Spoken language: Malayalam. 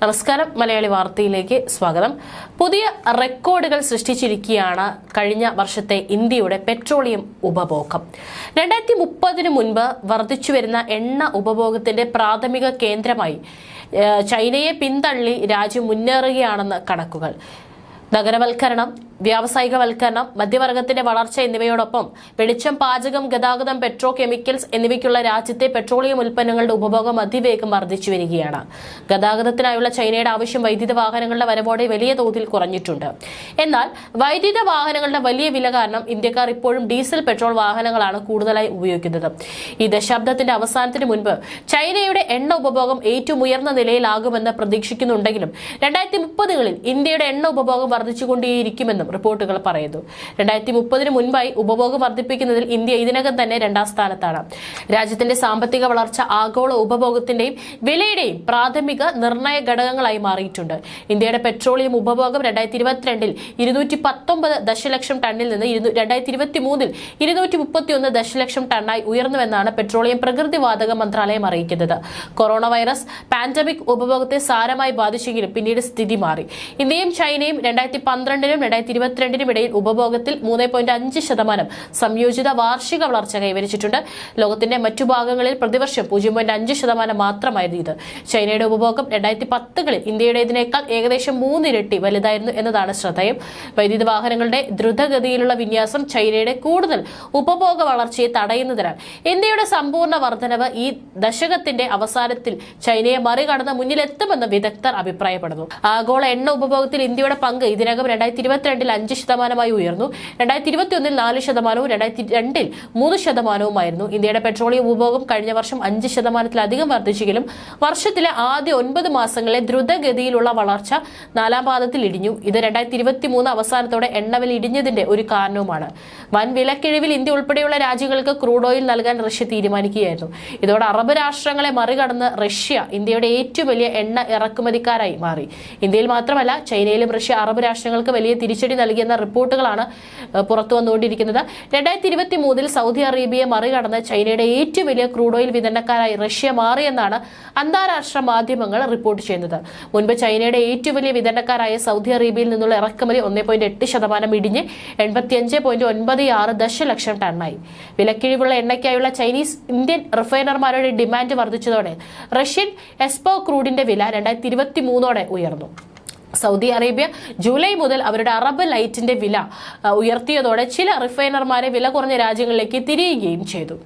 നമസ്കാരം. മലയാളി വാർത്തയിലേക്ക് സ്വാഗതം. പുതിയ റെക്കോർഡുകൾ സൃഷ്ടിച്ചിരിക്കുകയാണ് കഴിഞ്ഞ വർഷത്തെ ഇന്ത്യയുടെ പെട്രോളിയം ഉപഭോഗം. രണ്ടായിരത്തി മുപ്പതിനു മുൻപ് വർദ്ധിച്ചു വരുന്ന എണ്ണ ഉപഭോഗത്തിന്റെ പ്രാഥമിക കേന്ദ്രമായി ചൈനയെ പിന്തള്ളി രാജ്യം മുന്നേറുകയാണെന്ന് കണക്കുകൾ. നഗരവൽക്കരണം വ്യാവസായികവൽക്കരണം മധ്യവർഗത്തിന്റെ വളർച്ച എന്നിവയോടൊപ്പം വെളിച്ചം പാചകം ഗതാഗതം പെട്രോ കെമിക്കൽസ് എന്നിവയ്ക്കുള്ള രാജ്യത്തെ പെട്രോളിയം ഉൽപ്പന്നങ്ങളുടെ ഉപഭോഗം അതിവേഗം വർദ്ധിച്ചു വരികയാണ്. ഗതാഗതത്തിനായുള്ള ചൈനയുടെ ആവശ്യം വൈദ്യുത വാഹനങ്ങളുടെ വരവോടെ വലിയ തോതിൽ കുറഞ്ഞിട്ടുണ്ട്. എന്നാൽ വൈദ്യുത വാഹനങ്ങളുടെ വലിയ വില കാരണം ഇന്ത്യക്കാർ ഇപ്പോഴും ഡീസൽ പെട്രോൾ വാഹനങ്ങളാണ് കൂടുതലായി ഉപയോഗിക്കുന്നത്. ഈ ദശാബ്ദത്തിന്റെ അവസാനത്തിന് മുൻപ് ചൈനയുടെ എണ്ണ ഉപഭോഗം ഏറ്റവും ഉയർന്ന നിലയിലാകുമെന്ന് പ്രതീക്ഷിക്കുന്നുണ്ടെങ്കിലും രണ്ടായിരത്തി മുപ്പതുകളിൽ ഇന്ത്യയുടെ എണ്ണ ഉപഭോഗം വർദ്ധിച്ചുകൊണ്ടേയിരിക്കുമെന്നും റിപ്പോർട്ടുകൾ പറയുന്നു. രണ്ടായിരത്തി മുപ്പതിന് മുൻപായി ഉപഭോഗം വർദ്ധിപ്പിക്കുന്നതിൽ ഇന്ത്യ ഇതിനകം തന്നെ രണ്ടാം സ്ഥാനത്താണ്. രാജ്യത്തിന്റെ സാമ്പത്തിക വളർച്ച ആഗോള ഉപഭോഗത്തിന്റെയും വിലയുടെയും പ്രാഥമിക നിർണയ ഘടകങ്ങളായി മാറിയിട്ടുണ്ട്. ഇന്ത്യയുടെ പെട്രോളിയം ഉപഭോഗം രണ്ടായിരത്തി ഇരുപത്തിരണ്ടിൽ ഇരുന്നൂറ്റി പത്തൊമ്പത് ദശലക്ഷം ടണ്ണിൽ നിന്ന് രണ്ടായിരത്തി ഇരുപത്തി മൂന്നിൽ ഇരുന്നൂറ്റി മുപ്പത്തി ഒന്ന് ദശലക്ഷം ടണ്ണായി ഉയർന്നുവെന്നാണ് പെട്രോളിയം പ്രകൃതി വാതക മന്ത്രാലയം അറിയിക്കുന്നത്. കൊറോണ വൈറസ് പാൻഡമിക് ഉപഭോഗത്തെ സാരമായി ബാധിച്ചെങ്കിലും പിന്നീട് സ്ഥിതി മാറി. ഇന്ത്യയും ചൈനയും രണ്ടായിരത്തി പന്ത്രണ്ടിനും രണ്ടായിരത്തി ഇരുപത്തിരണ്ടിനും ഇടയിൽ ഉപഭോഗത്തിൽ മൂന്ന് പോയിന്റ് അഞ്ച് ശതമാനം സംയോജിത വാർഷിക വളർച്ച കൈവരിച്ചിട്ടുണ്ട്. ലോകത്തിന്റെ മറ്റു ഭാഗങ്ങളിൽ പ്രതിവർഷം പൂജ്യം പോയിന്റ് അഞ്ച് ശതമാനം മാത്രമായിരുന്നു ഇത്. ചൈനയുടെ ഉപഭോഗം രണ്ടായിരത്തി പത്തുകളിൽ ഇന്ത്യയുടേതിനേക്കാൾ ഏകദേശം മൂന്നിരട്ടി വലുതായിരുന്നു എന്നതാണ് ശ്രദ്ധേയം. വൈദ്യുത വാഹനങ്ങളുടെ ദ്രുതഗതിയിലുള്ള വിന്യാസം ചൈനയുടെ കൂടുതൽ ഉപഭോഗ വളർച്ചയെ തടയുന്നതിനാൽ ഇന്ത്യയുടെ സമ്പൂർണ വർധനവ് ഈ ദശകത്തിന്റെ അവസാനത്തിൽ ചൈനയെ മറികടന്ന് മുന്നിലെത്തുമെന്ന് വിദഗ്ധർ അഭിപ്രായപ്പെടുന്നു. ആഗോള എണ്ണ ഉപഭോഗത്തിൽ ഇന്ത്യയുടെ പങ്ക് ഇതിനകം രണ്ടായിരത്തി ഇരുപത്തിരണ്ടിൽ അഞ്ച് ശതമാനമായി ഉയർന്നു. രണ്ടായിരത്തി ഇരുപത്തിയൊന്നിൽ നാല് ശതമാനവും രണ്ടായിരത്തി രണ്ടിൽ മൂന്ന് ശതമാനവുമായിരുന്നു. ഇന്ത്യയുടെ പെട്രോളിയം ഉപഭോഗം കഴിഞ്ഞ വർഷം അഞ്ച് ശതമാനത്തിലധികം വർദ്ധിച്ചെങ്കിലും വർഷത്തിലെ ആദ്യ ഒൻപത് മാസങ്ങളെ ദ്രുതഗതിയിലുള്ള വളർച്ച നാലാം പാദത്തിൽ ഇടിഞ്ഞു. ഇത് രണ്ടായിരത്തി ഇരുപത്തി മൂന്ന് അവസാനത്തോടെ എണ്ണവില ഇടിഞ്ഞതിന്റെ ഒരു കാരണവുമാണ്. വൻ വിലക്കിഴിവിൽ ഇന്ത്യ ഉൾപ്പെടെയുള്ള രാജ്യങ്ങൾക്ക് ക്രൂഡ് ഓയിൽ നൽകാൻ റഷ്യ തീരുമാനിക്കുകയായിരുന്നു. ഇതോടെ അറബ് രാഷ്ട്രങ്ങളെ മറികടന്ന് റഷ്യ ഇന്ത്യയുടെ ഏറ്റവും വലിയ എണ്ണ ഇറക്കുമതിക്കാരായി മാറി. ഇന്ത്യയിൽ മാത്രമല്ല ചൈനയിലും റഷ്യ അറബ് രാഷ്ട്രങ്ങൾക്ക് വലിയ തിരിച്ചടി നൽകിയെന്ന റിപ്പോർട്ടുകളാണ് പുറത്തു വന്നുകൊണ്ടിരിക്കുന്നത്. രണ്ടായിരത്തി ഇരുപത്തി മൂന്നിൽ സൗദി അറേബ്യയെ മറികടന്ന് ചൈനയുടെ ഏറ്റവും വലിയ ക്രൂഡ് ഓയിൽ വിതരണക്കാരായി റഷ്യ മാറിയെന്നാണ് അന്താരാഷ്ട്ര മാധ്യമങ്ങൾ റിപ്പോർട്ട് ചെയ്യുന്നത്. മുൻപ് ചൈനയുടെ ഏറ്റവും വലിയ വിതരണക്കാരായ സൗദി അറേബ്യയിൽ നിന്നുള്ള ഇറക്കുമതി ഒന്നേ പോയിന്റ് എട്ട് ശതമാനം ഇടിഞ്ഞ് എൺപത്തിയഞ്ച് പോയിന്റ് ഒൻപത് ആറ് ദശലക്ഷം ടണ്ണായി. വിലക്കിഴിവുള്ള എണ്ണയ്ക്കായുള്ള ചൈനീസ് ഇന്ത്യൻ റിഫൈനർമാരുടെ ഡിമാൻഡ് വർദ്ധിച്ചതോടെ റഷ്യൻ എസ്പോ ക്രൂഡിന്റെ വില രണ്ടായിരത്തി ഇരുപത്തി മൂന്നോടെ ഉയർന്നു. സൗദി അറേബ്യ ജൂലൈ മുതൽ അവരുടെ അറബ് ലൈറ്റിന്റെ വില ഉയർത്തിയതോടെ ചില റിഫൈനർമാരെ വില കുറഞ്ഞ രാജ്യങ്ങളിലേക്ക് തിരിയുകയും ചെയ്തു.